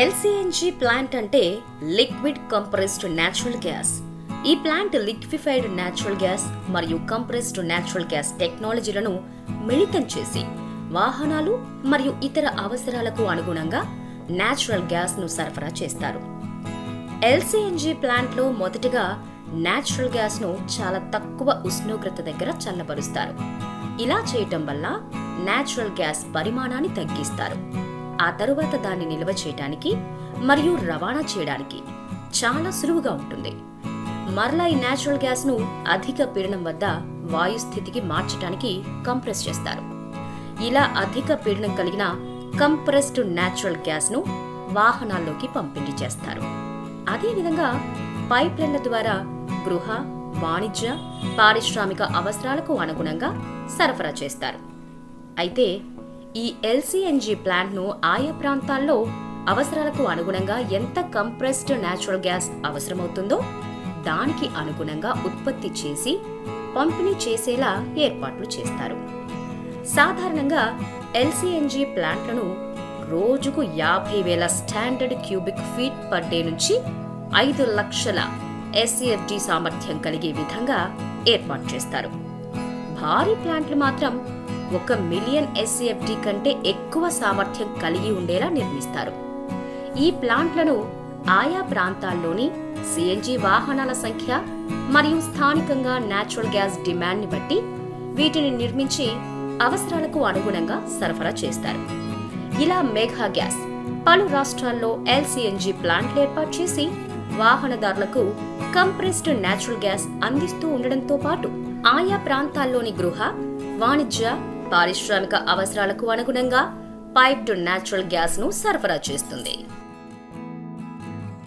ఎల్సిఎన్జి plant అంటే liquid compressed natural gas. ఈ plant liquefied natural gas మరియు కంప్రెస్డ్ న్యాచురల్ గ్యాస్ టెక్నాలజీలను మిళితం చేసి వాహనాలు మరియు ఇతర అవసరాలకు అనుగుణంగా న్యాచురల్ గ్యాస్ను సరఫరా చేస్తారు. ఎల్సిఎన్జి ప్లాంట్లో మొదటగా న్యాచురల్ గ్యాస్ను చాలా తక్కువ ఉష్ణోగ్రత దగ్గర చల్లబరుస్తారు. ఇలా చేయటం వల్ల న్యాచురల్ గ్యాస్ పరిమాణాన్ని తగ్గిస్తారు. ఆ తరువాత దాన్ని నిల్వ చేయడానికి మరియు రవాణా చేయడానికి చాలా సులువుగా ఉంటుంది. మరలా ఈ న్యాచురల్ గ్యాస్ను అధిక పీడనం వద్ద వాయు స్థితికి మార్చడానికి కంప్రెస్ చేస్తారు. ఇలా అధిక పీడనం కలిగిన కంప్రెస్డ్ న్యాచురల్ గ్యాస్ను వాహనాల్లోకి పంపిణీ చేస్తారు. అదేవిధంగా పైప్లైన్ల ద్వారా గృహ వాణిజ్య పారిశ్రామిక అవసరాలకు అనుగుణంగా సరఫరా చేస్తారు. అయితే ఈ ఎల్సిఎన్జి ప్లాంట్ను ఆయా ప్రాంతాల్లో అవసరాలకు అనుగుణంగా ఎంత కంప్రెస్డ్ న్యాచురల్ గ్యాస్ అవసరమవుతుందో దానికి అనుగుణంగా ఉత్పత్తి చేసి పంపిణీ చేసేలా ఏర్పాట్లు చేస్తారు. సాధారణంగా ఎల్సిఎన్జి ప్లాంట్లను రోజుకు యాభై వేల standard cubic feet per day నుంచి ఐదు లక్షల ఎస్సిఎఫ్డి సామర్థ్యం కలిగే విధంగా ఏర్పాటు చేస్తారు. భారీ ప్లాంట్లు మాత్రం ఒక మిలియన్ ఎస్సిఎఫ్డి కంటే ఎక్కువ సామర్థ్యం కలిగి ఉండేలా నిర్మిస్తారు. ఈ ప్లాంట్లను ఆయా ప్రాంతాల్లోని సిఎన్జి వాహనాల సంఖ్య మరియు స్థానికంగా నేచురల్ గ్యాస్ డిమాండ్ని బట్టి వీటిని నిర్మించి అవసరాలకు అనుగుణంగా సరఫరా చేస్తారు. ఇలా మేఘా గ్యాస్ పలు రాష్ట్రాల్లో ఎల్సిఎన్జి ప్లాంట్లు ఏర్పాటు చేసి వాహనదారులకు కంప్రెస్డ్ నేచురల్ గ్యాస్ అందిస్తూ ఉండడంతో పాటు ఆయా ప్రాంతాల్లోని గృహ వాణిజ్య పారిశ్రామిక అవసరాలకు అనుగుణంగా పైప్ టు గ్యాస్ను సరఫరా చేస్తుంది.